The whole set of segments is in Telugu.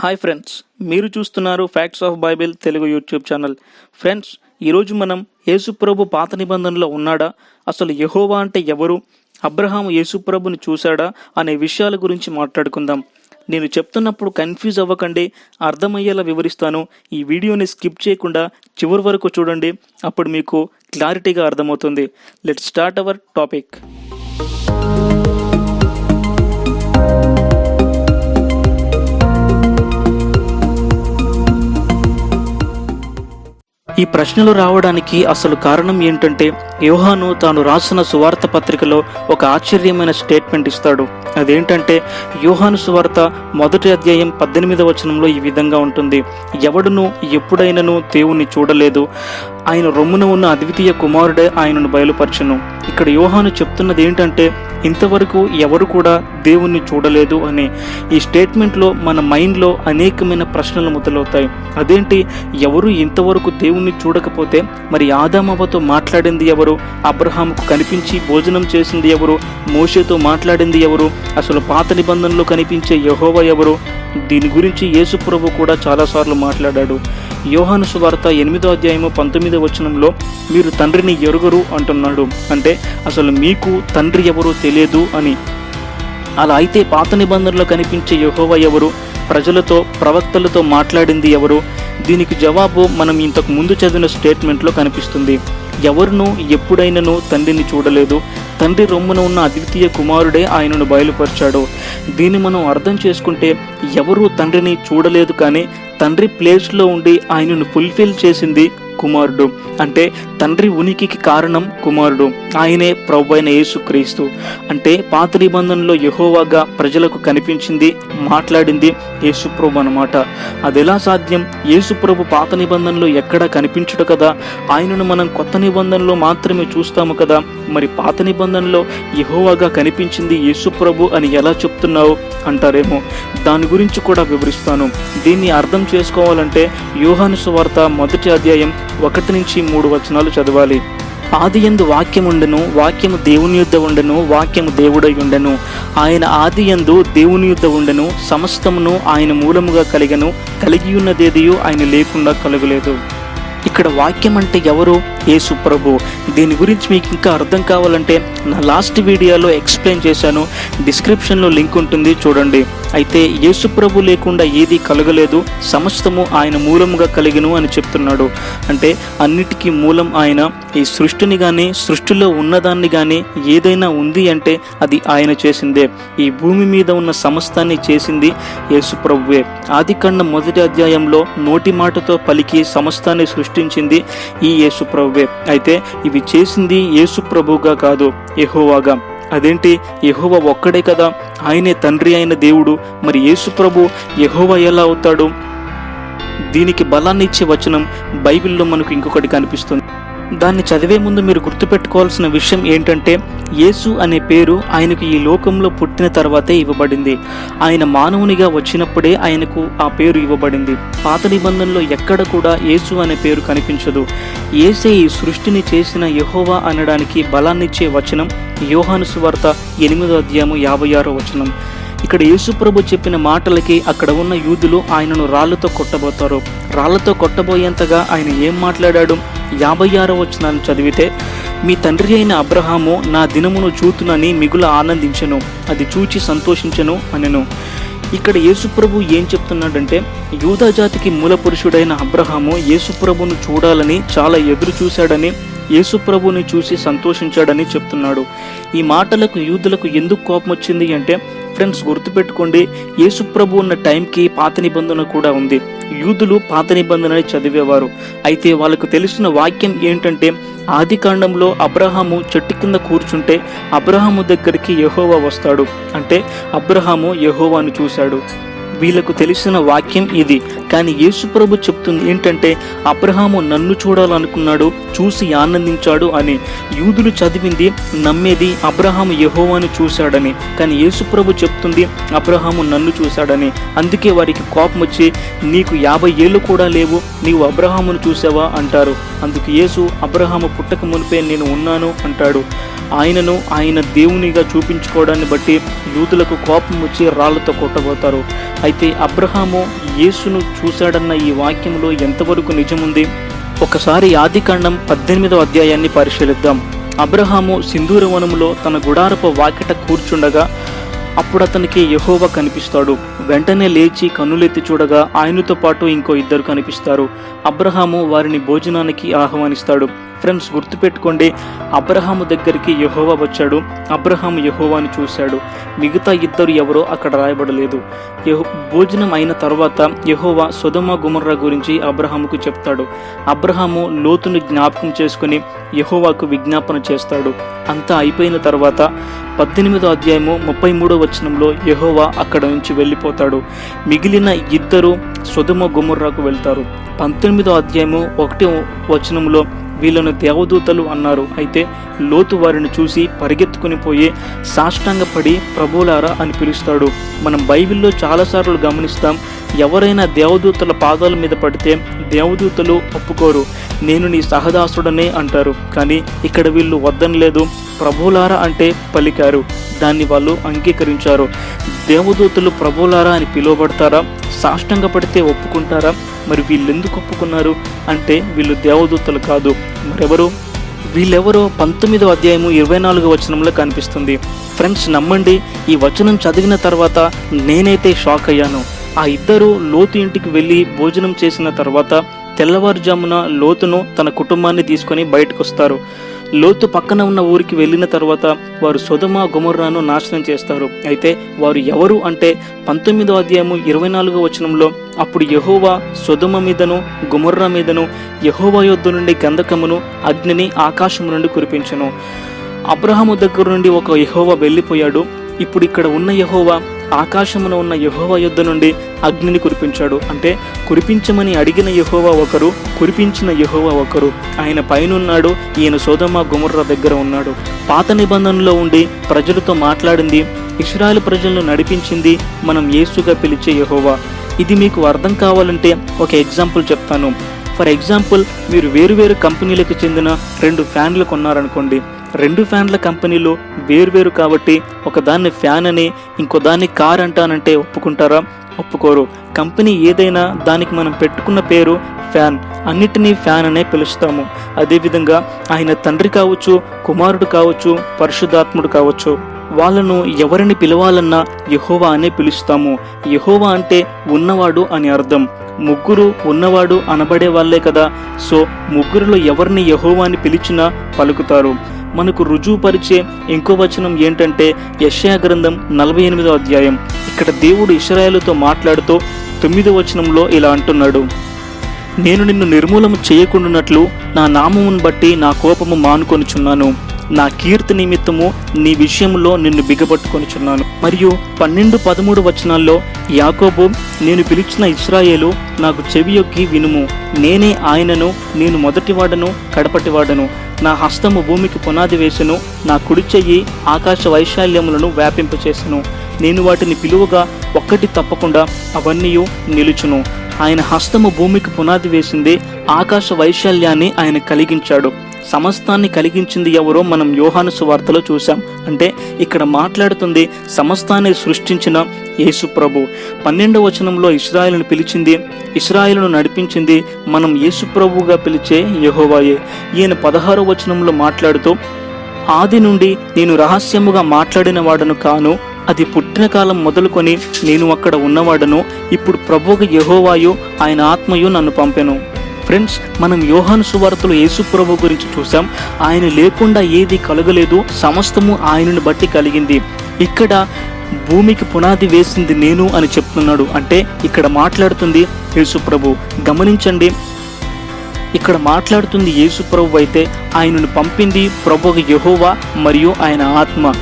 హాయ్ ఫ్రెండ్స్ మీరు చూస్తున్నారు facts of Bible Telugu YouTube channel friends ఈరోజు మనం యేసుప్రభు పాత నిబంధనలో ఉన్నాడా? అసలు యహోవా అంటే ఎవరు? అబ్రహాం యేసుప్రభుని చూశాడా? అనే విషయాల గురించి మాట్లాడుకుందాం. నేను చెప్తున్నప్పుడు కన్ఫ్యూజ్ అవ్వకండి అర్థమయ్యేలా వివరిస్తాను. ఈ వీడియోని స్కిప్ చేయకుండా చివరి వరకు చూడండి అప్పుడు మీకు క్లారిటీగా అర్థమవుతుంది. లెట్ స్టార్ట్ అవర్ టాపిక్ ఈ ప్రశ్నలు రావడానికి అసలు కారణం ఏంటంటే యోహాను తాను రాసిన సువార్త పత్రికలో ఒక ఆశ్చర్యమైన స్టేట్మెంట్ ఇస్తాడు. అదేంటంటే యోహాను సువార్త మొదటి అధ్యాయం పద్దెనిమిదవ వచనంలో ఈ విధంగా ఉంటుంది. ఎవడును ఎప్పుడైనను దేవుణ్ణి చూడలేదు. ఆయన రొమ్మున ఉన్న అద్వితీయ కుమారుడే ఆయనను బయలుపరచను. ఇక్కడ యోహాను చెప్తున్నది ఏంటంటే ఇంతవరకు ఎవరు కూడా దేవుణ్ణి చూడలేదు అని ఈ స్టేట్మెంట్లో మన మైండ్లో అనేకమైన ప్రశ్నలు మొదలవుతాయి. అదేంటి? ఎవరు ఇంతవరకు దేవుణ్ణి చూడకపోతే మరి ఆదామవ్వతో మాట్లాడింది ఎవరు? అబ్రహాంకు కనిపించి భోజనం చేసింది ఎవరు? మోషేతో మాట్లాడింది ఎవరు? అసలు పాత నిబంధనలో కనిపించే యహోవ ఎవరు? దీని గురించి యేసుప్రభు కూడా చాలాసార్లు మాట్లాడాడు. యోహాను సువార్త ఎనిమిదో అధ్యాయము పంతొమ్మిదో వచనంలో మీరు తండ్రిని ఎరుగరు అంటున్నాడు. అంటే అసలు మీకు తండ్రి ఎవరో తెలియదు అని. అలా అయితే పాత నిబంధనలో కనిపించే యహోవ ఎవరు? ప్రజలతో ప్రవక్తలతో మాట్లాడింది ఎవరు? దీనికి జవాబు మనం ఇంతకు ముందు చదివిన స్టేట్మెంట్లో కనిపిస్తుంది. ఎవరును ఎప్పుడైనను తండ్రిని చూడలేదు. తండ్రి రొమ్మున ఉన్న అద్వితీయ కుమారుడే ఆయనను బయలుపరిచాడు. దీన్ని మనం అర్థం చేసుకుంటే ఎవరు తండ్రిని చూడలేదు కానీ తండ్రి ప్లేస్లో ఉండి ఆయనను ఫుల్ఫిల్ చేసింది కుమారుడు. అంటే తండ్రి ఉనికికి కారణం కుమారుడు. ఆయనే ప్రభు అయిన యేసుక్రీస్తు. అంటే పాత నిబంధనలో యహోవాగా ప్రజలకు కనిపించింది మాట్లాడింది యేసుప్రభు అనమాట అది ఎలా సాధ్యం? యేసుప్రభు పాత నిబంధనలో ఎక్కడా కనిపించడు కదా? ఆయనను మనం కొత్త నిబంధనలో మాత్రమే చూస్తాము కదా? మరి పాత నిబంధనలో యహోవాగా కనిపించింది యేసుప్రభు అని ఎలా చెప్తున్నావు? అంటారేమో. దాని గురించి కూడా వివరిస్తాను. దీన్ని అర్థం చేసుకోవాలంటే యోహాను సువార్త మొదటి అధ్యాయం ఒకటి నుంచి మూడు వచనాలు చదవాలి. ఆది ఎందు వాక్యముండెను వాక్యము దేవుని యుద్ధ ఉండెను వాక్యము దేవుడై ఉండెను. ఆయన ఆది ఎందు దేవుని యుద్ధ ఉండెను సమస్తమును ఆయన మూలముగా కలిగను కలిగి ఉన్నదేదియు ఆయన లేకుండా కలగలేదు. ఇక్కడ వాక్యం అంటే ఎవరు? యేసు ప్రభు దీని గురించి మీకు ఇంకా అర్థం కావాలంటే నా లాస్ట్ వీడియోలో ఎక్స్ప్లెయిన్ చేశాను. డిస్క్రిప్షన్లో లింక్ ఉంటుంది చూడండి. అయితే యేసు ప్రభు లేకుండా ఏది కలగలేదు సమస్తము ఆయన మూలముగా కలిగిను అని చెప్తున్నాడు. అంటే అన్నిటికీ మూలం ఆయన ఈ సృష్టిని కానీ సృష్టిలో ఉన్నదాన్ని కానీ ఏదైనా ఉంది అంటే అది ఆయన చేసిందే. ఈ భూమి మీద ఉన్న సమస్తాన్ని చేసింది యేసుప్రభువే ఆది కన్న మొదటి అధ్యాయంలో నోటి మాటతో పలికి సమస్తాన్ని సృష్టించింది ఈ యేసు ప్రభువే. అయితే ఇవి చేసింది యేసు ప్రభువుగా కాదు ఎహోవాగా అదేంటి? యహోవ ఒక్కడే కదా. ఆయనే తండ్రి అయిన దేవుడు. మరి యేసు ప్రభు ఎలా అవుతాడు? దీనికి బలాన్ని ఇచ్చే వచనం బైబిల్లో మనకు ఇంకొకటి కనిపిస్తుంది. దాన్ని చదివే ముందు మీరు గుర్తుపెట్టుకోవాల్సిన విషయం ఏంటంటే యేసు అనే పేరు ఆయనకు ఈ లోకంలో పుట్టిన తర్వాతే ఇవ్వబడింది. ఆయన మానవునిగా వచ్చినప్పుడే ఆయనకు ఆ పేరు ఇవ్వబడింది. పాత నిబంధనలో ఎక్కడ కూడా యేసు అనే పేరు కనిపించదు. ఏసే ఈ సృష్టిని చేసిన యహోవా అనడానికి బలాన్నిచ్చే వచనం యోహాను సువార్త ఎనిమిదో అధ్యాయము యాభై ఆరో వచనం. ఇక్కడ యేసుప్రభు చెప్పిన మాటలకి అక్కడ ఉన్న యూదులు ఆయనను రాళ్ళతో కొట్టబోతారు. రాళ్ళతో కొట్టబోయేంతగా ఆయన ఏం మాట్లాడాడు? యాభై ఆరో వచనాన్ని చదివితే మీ తండ్రి అయిన అబ్రహాము నా దినమును చూతునని మిగుల ఆనందించెను. అది చూచి సంతోషించను అనెను. ఇక్కడ యేసుప్రభు ఏం చెప్తున్నాడంటే యూదా జాతికి మూల పురుషుడైన అబ్రహాము యేసుప్రభును చూడాలని చాలా ఎదురు చూశాడని యేసుప్రభుని చూసి సంతోషించాడని చెప్తున్నాడు. ఈ మాటలకు యూదులకు ఎందుకు కోపం వచ్చింది అంటే ఫ్రెండ్స్ గుర్తుపెట్టుకోండి యేసుప్రభు ఉన్న టైంకి పాత నిబంధన కూడా ఉంది. యూదులు పాత నిబంధనని చదివేవారు. అయితే వాళ్ళకు తెలిసిన వాక్యం ఏంటంటే ఆది కాండంలో అబ్రహాము చెట్టు కింద కూర్చుంటే అబ్రహాము దగ్గరికి యహోవా వస్తాడు. అంటే అబ్రహాము యహోవాను చూశాడు. వీళ్ళకు తెలిసిన వాక్యం ఇది. కానీ యేసుప్రభు చెప్తుంది ఏంటంటే అబ్రహాము నన్ను చూడాలనుకున్నాడు చూసి ఆనందించాడు అని. యూదులు చదివింది నమ్మేది అబ్రహాము యహోవాను చూశాడని. కానీ యేసుప్రభు చెప్తుంది అబ్రహాము నన్ను చూశాడని. అందుకే వారికి కోపం వచ్చి నీకు యాభై ఏళ్ళు కూడా లేవు నీవు అబ్రహామును చూసావా అంటారు. అందుకు యేసు అబ్రహాము పుట్టక మునిపే నేను ఉన్నాను అంటాడు. ఆయనను ఆయన దేవునిగా చూపించుకోవడాన్ని బట్టి యూదులకు కోపం వచ్చి రాళ్ళతో కొట్టబోతారు. అయితే అబ్రహాము యేసును చూశాడన్న ఈ వాక్యంలో ఎంతవరకు నిజముంది? ఒకసారి ఆదికాండం పద్దెనిమిదో అధ్యాయాన్ని పరిశీలిద్దాం. అబ్రహాము సింధూర వనములో తన గుడారపు వాకిట కూర్చుండగా అప్పుడు అతనికి యహోవ కనిపిస్తాడు. వెంటనే లేచి కన్నులెత్తి చూడగా ఆయనతో పాటు ఇంకో ఇద్దరు కనిపిస్తారు. అబ్రహాము వారిని భోజనానికి ఆహ్వానిస్తాడు. ఫ్రెండ్స్ గుర్తుపెట్టుకోండి. అబ్రహాము దగ్గరికి యహోవా వచ్చాడు. అబ్రహాం యహోవాని చూశాడు. మిగతా ఇద్దరు ఎవరో అక్కడ రాయబడలేదు. యహో భోజనం అయిన తర్వాత యహోవా సుధమ గుమర్రా గురించి అబ్రహాముకు చెప్తాడు. అబ్రహాము లోతును జ్ఞాపకం చేసుకుని యహోవాకు విజ్ఞాపన చేస్తాడు. అంతా అయిపోయిన తర్వాత పద్దెనిమిదో అధ్యాయము ముప్పై మూడో వచనంలో యహోవా అక్కడ నుంచి వెళ్ళిపోతాడు. మిగిలిన ఇద్దరు సుధమ గుమర్రాకు వెళ్తారు. పంతొమ్మిదో అధ్యాయము ఒకటి వచనంలో వీళ్ళను దేవదూతలు అన్నారు. అయితే లోతు వారిని చూసి పరిగెత్తుకుని పోయి సాష్టాంగపడి ప్రభులారా అని పిలుస్తాడు. మనం బైబిల్లో చాలాసార్లు గమనిస్తాం ఎవరైనా దేవదూతల పాదాల మీద పడితే దేవదూతలు ఒప్పుకోరు నేను నీ సహదాసుడనే అంటారు. కానీ ఇక్కడ వీళ్ళు వద్దనలేదు ప్రభులారా అంటే పలికారు. దాన్ని వాళ్ళు అంగీకరించారు. దేవదూతలు ప్రభులారా అని పిలువబడతారా? సాష్టంగా పడితే ఒప్పుకుంటారా? మరి వీళ్ళెందుకు ఒప్పుకున్నారు? అంటే వీళ్ళు దేవదూతలు కాదు. మరెవరు? వీళ్ళెవరో పంతొమ్మిదో అధ్యాయము ఇరవై నాలుగు వచనంలో కనిపిస్తుంది. ఫ్రెండ్స్ నమ్మండి ఈ వచనం చదివిన తర్వాత నేనైతే షాక్ అయ్యాను. ఆ ఇద్దరు లోతు ఇంటికి వెళ్ళి భోజనం చేసిన తర్వాత తెల్లవారుజామున లోతును తన కుటుంబాన్ని తీసుకొని బయటకు వస్తారు లోతు పక్కన ఉన్న ఊరికి వెళ్ళిన తర్వాత వారు సుధమ గుమర్రాను నాశనం చేస్తారు. అయితే వారు ఎవరు అంటే పంతొమ్మిదో అధ్యాయము ఇరవై నాలుగో వచనంలో అప్పుడు యహోవా సుధమ మీదను గుమర్రా మీదను యహోవా యొద్ద నుండి గంధకమును అగ్నిని ఆకాశము నుండి కురిపించను. అబ్రహాము దగ్గర నుండి ఒక యహోవా వెళ్ళిపోయాడు. ఇప్పుడు ఇక్కడ ఉన్న యహోవా ఆకాశమున ఉన్న యహోవా యుద్ధ నుండి అగ్నిని కురిపించాడు. అంటే కురిపించమని అడిగిన యహోవా ఒకరు కురిపించిన యహోవా ఒకరు. ఆయన పైనున్నాడు ఈయన సోదమ గుమర్ర దగ్గర ఉన్నాడు. పాత నిబంధనలో ఉండి ప్రజలతో మాట్లాడింది ఇస్రాయల్ ప్రజలను నడిపించింది మనం యేసుగా పిలిచే యహోవా. ఇది మీకు అర్థం కావాలంటే ఒక ఎగ్జాంపుల్ చెప్తాను. ఫర్ ఎగ్జాంపుల్ మీరు వేరువేరు కంపెనీలకు చెందిన రెండు ఫ్యాన్లు కొన్నారనుకోండి. రెండు ఫ్యాన్ల కంపెనీలు వేరువేరు కాబట్టి ఒకదాన్ని ఫ్యాన్ అని ఇంకో దాన్ని కార్ అంటానంటే ఒప్పుకుంటారా? ఒప్పుకోరు. కంపెనీ ఏదైనా దానికి మనం పెట్టుకున్న పేరు ఫ్యాన్. అన్నిటినీ ఫ్యాన్ అనే పిలుస్తాము. అదేవిధంగా ఆయన తండ్రి కావచ్చు కుమారుడు కావచ్చు పరిశుద్ధాత్ముడు కావచ్చు వాళ్ళను ఎవరిని పిలవాలన్నా యహోవా అనే పిలుస్తాము. యహోవా అంటే ఉన్నవాడు అని అర్థం. ముగ్గురు ఉన్నవాడు అనబడే వాళ్ళే కదా. సో ముగ్గురులో ఎవరిని యహోవాని పిలిచినా పలుకుతారు. మనకు రుజువుపరిచే ఇంకో వచనం ఏంటంటే యెషయా గ్రంథం నలభై ఎనిమిదో అధ్యాయం. ఇక్కడ దేవుడు ఇస్రాయేలుతో మాట్లాడుతూ తొమ్మిదో వచనంలో ఇలా అంటున్నాడు. నేను నిన్ను నిర్మూలము చేయకుండానట్లు నా నామమును బట్టి నా కోపము మానుకొనుచున్నాను. నా కీర్తి నిమిత్తము నీ విషయంలో నిన్ను బిగబట్టుకొనిచున్నాను మరియు పన్నెండు పదమూడు వచనాల్లో యాకోబు నేను పిలిచిన ఇస్రాయేలు నాకు చెవియొక్కి వినుము. నేనే ఆయనను నేను మొదటివాడను కడపటివాడను. నా హస్తము భూమికి పునాది వేసెను నా కుడి చెయ్యి ఆకాశ వైశాల్యములను వ్యాపింపచేసెను. నేను వాటిని పిలువగా ఒక్కటి తప్పకుండా అవన్నీ నిలుచును. ఆయన హస్తము భూమికి పునాది వేసింది ఆకాశ వైశాల్యాన్ని ఆయన కలిగించాడు. సమస్తాన్ని కలిగించింది ఎవరో మనం యోహాను సువార్తలో చూసాం అంటే ఇక్కడ మాట్లాడుతుంది సమస్తాన్ని సృష్టించిన యేసు ప్రభు. పన్నెండవ వచనంలో ఇస్రాయేలును పిలిచింది ఇస్రాయేలును నడిపించింది మనం యేసు ప్రభువుగా పిలిచే యహోవాయే. ఈయన పదహారవ వచనంలో మాట్లాడుతూ ఆది నుండి నేను రహస్యముగా మాట్లాడిన వాడను కాను అది పుట్టిన కాలం మొదలుకొని నేను అక్కడ ఉన్నవాడను ఇప్పుడు ప్రభువుకి యహోవాయు ఆయన ఆత్మయు నన్ను పంపెను. ఫ్రెండ్స్ మనం యోహాను సువార్తలు యేసుప్రభు గురించి చూసాం ఆయన లేకుండా ఏది కలగలేదు. సమస్తము ఆయనను బట్టి కలిగింది. ఇక్కడ భూమికి పునాది వేసింది నేను అని చెప్తున్నాడు. అంటే ఇక్కడ మాట్లాడుతుంది యేసుప్రభు గమనించండి ఇక్కడ మాట్లాడుతుంది యేసుప్రభు అయితే ఆయనను పంపింది ప్రభువు యహోవా మరియు ఆయన ఆత్మ.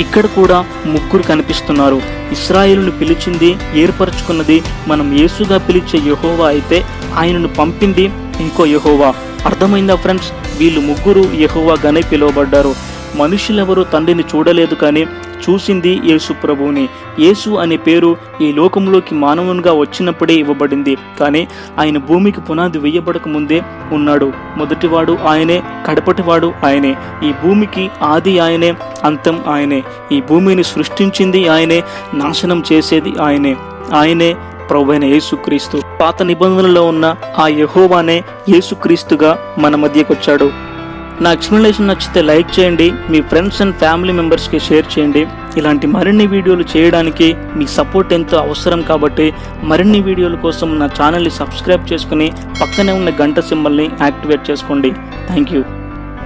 ఇక్కడ కూడా ముగ్గురు కనిపిస్తున్నారు. ఇస్రాయేలును పిలిచింది ఏర్పరచుకున్నది మనం యేసుగా పిలిచే యహోవా అయితే ఆయనను పంపింది ఇంకో యహోవా. అర్థమైందా ఫ్రెండ్స్? వీళ్ళు ముగ్గురు యహోవాగానే పిలువబడ్డారు. మనుషులెవరూ తండ్రిని చూడలేదు కానీ చూసింది యేసు ప్రభువుని. యేసు అనే పేరు ఈ లోకంలోకి మానవునిగా వచ్చినప్పుడే ఇవ్వబడింది. కానీ ఆయన భూమికి పునాది వేయబడక ముందే ఉన్నాడు. మొదటివాడు ఆయనే కడపటివాడు ఆయనే. ఈ భూమికి ఆది ఆయనే అంతం ఆయనే. ఈ భూమిని సృష్టించింది ఆయనే నాశనం చేసేది ఆయనే. ఆయనే ప్రభువైన యేసుక్రీస్తు. పాత నిబంధనలో ఉన్న ఆ యహోవానే యేసుక్రీస్తుగా మన మధ్యకొచ్చాడు. నా ఎక్స్ప్లెనేషన్ నచ్చితే లైక్ చేయండి మీ ఫ్రెండ్స్ అండ్ ఫ్యామిలీ మెంబర్స్కి షేర్ చేయండి. ఇలాంటి మరిన్ని వీడియోలు చేయడానికి మీ సపోర్ట్ ఎంతో అవసరం కాబట్టి మరిన్ని వీడియోల కోసం నా ఛానల్ని సబ్స్క్రైబ్ చేసుకుని పక్కనే ఉన్న గంట సింబల్ని యాక్టివేట్ చేసుకోండి. Thank you.